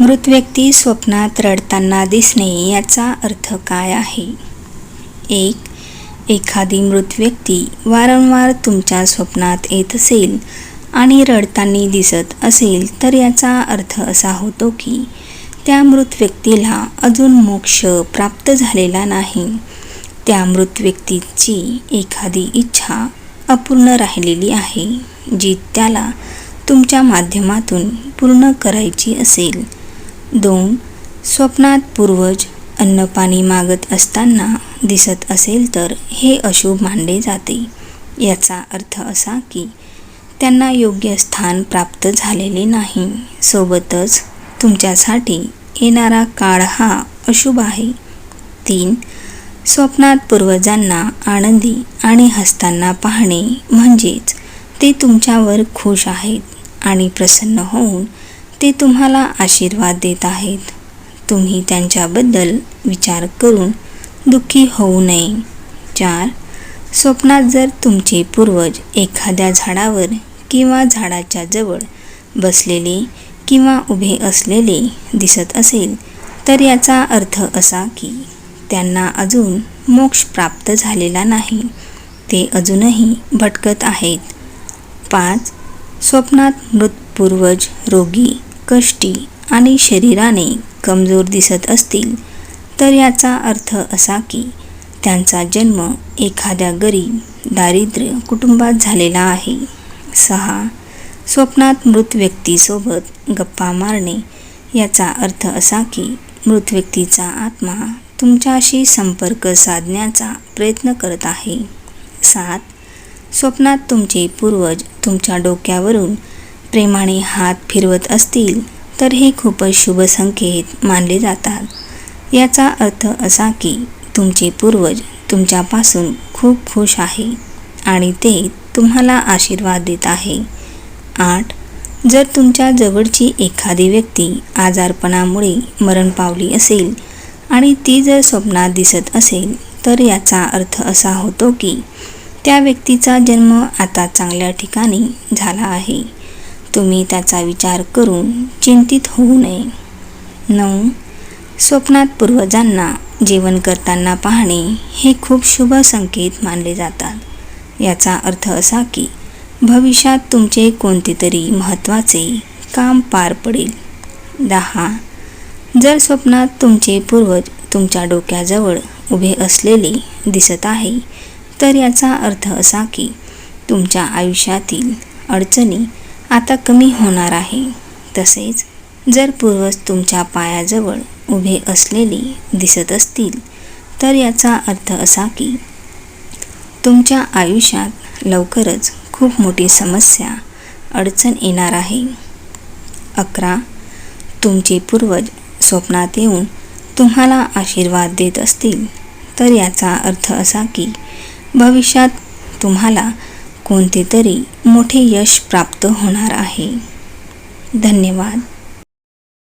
मृत व्यक्ती स्वप्नात रडताना दिसणे याचा अर्थ काय आहे? एक एखादी मृत व्यक्ती वारंवार तुमच्या स्वप्नात येत असेल आणि रडताना दिसत असेल तर याचा अर्थ असा होतो की त्या मृत व्यक्तीला अजून मोक्ष प्राप्त झालेला नाही. त्या मृत व्यक्तीची एखादी इच्छा अपूर्ण राहिलेली आहे जी त्याला तुमच्या माध्यमातून पूर्ण करायची असेल. दोन स्वप्नात पूर्वज अन्नपाणी मागत असताना दिसत असेल तर हे अशुभ मानले जाते. याचा अर्थ असा की त्यांना योग्य स्थान प्राप्त झालेले नाही. सोबतच तुमच्यासाठी येणारा काळ हा अशुभ आहे. तीन स्वप्नात पूर्वजांना आनंदी आणि हसताना पाहणे म्हणजेच ते तुमच्यावर खुश आहेत आणि प्रसन्न होऊन ते तुम्हाला आशीर्वाद देत आहेत. तुम्ही त्यांच्याबद्दल विचार करून दुःखी होऊ नये. चार स्वप्नात जर तुमचे पूर्वज एखाद्या झाडावर किंवा झाडाच्या जवळ बसलेले किंवा उभे असलेले दिसत असेल तर याचा अर्थ असा की त्यांना अजून मोक्ष प्राप्त झालेला नाही. ते अजूनही भटकत आहेत. पाच स्वप्नात मृत पूर्वज रोगी कष्टी आणि शरीराने कमजोर दिसत असतील तर याचा अर्थ असा की त्यांचा जन्म एखाद्या गरीब दारिद्र्य कुटुंबात झालेला आहे. सहा. स्वप्नात मृत व्यक्तीसोबत गप्पा मारणे. याचा अर्थ असा की मृत व्यक्तीचा आत्मा तुमच्याशी संपर्क साधण्याचा प्रयत्न करत आहे. सात. स्वप्नात तुमचे पूर्वज तुमच्या डोक्यावरून प्रेमाने हात फिरवत असतील तर हे खूपच शुभ संकेत मानले जातात. याचा अर्थ असा की तुमचे पूर्वज तुमच्यापासून खूप खुश आहे आणि ते तुम्हाला आशीर्वाद देत आहे. आठ. जर तुमच्या जवळची एखादी व्यक्ती आजारपणामुळे मरण पावली असेल आणि ती जर स्वप्नात दिसत असेल तर याचा अर्थ असा होतो की त्या व्यक्तीचा जन्म आता चांगल्या ठिकाणी झाला आहे. तुम्ही त्याचा विचार करून चिंतित होऊ नये. नऊ. स्वप्नात पूर्वजांना जेवण करताना पाहणे हे खूप शुभ संकेत मानले जातात. याचा अर्थ असा की भविष्यात तुमचे कोणते तरी महत्त्वाचे काम पार पडेल. दहा. जर स्वप्नात तुमचे पूर्वज तुमच्या डोक्याजवळ उभे असलेले दिसत आहे तर याचा अर्थ असा की तुमच्या आयुष्यातील अडचणी आता कमी होणार आहे. तसेच जर पूर्वज तुमच्या पायाजवळ उभे असलेले दिसत असतील तर याचा अर्थ असा की तुमच्या आयुष्यात लवकरच खूप मोठी समस्या अडचण येणार आहे. अकरा तुमचे पूर्वज स्वप्नात येऊन तुम्हाला आशीर्वाद देत असतील तर याचा अर्थ असा की भविष्यात तुम्हाला कोणते तरी मोठे यश प्राप्त होणार आहे. धन्यवाद.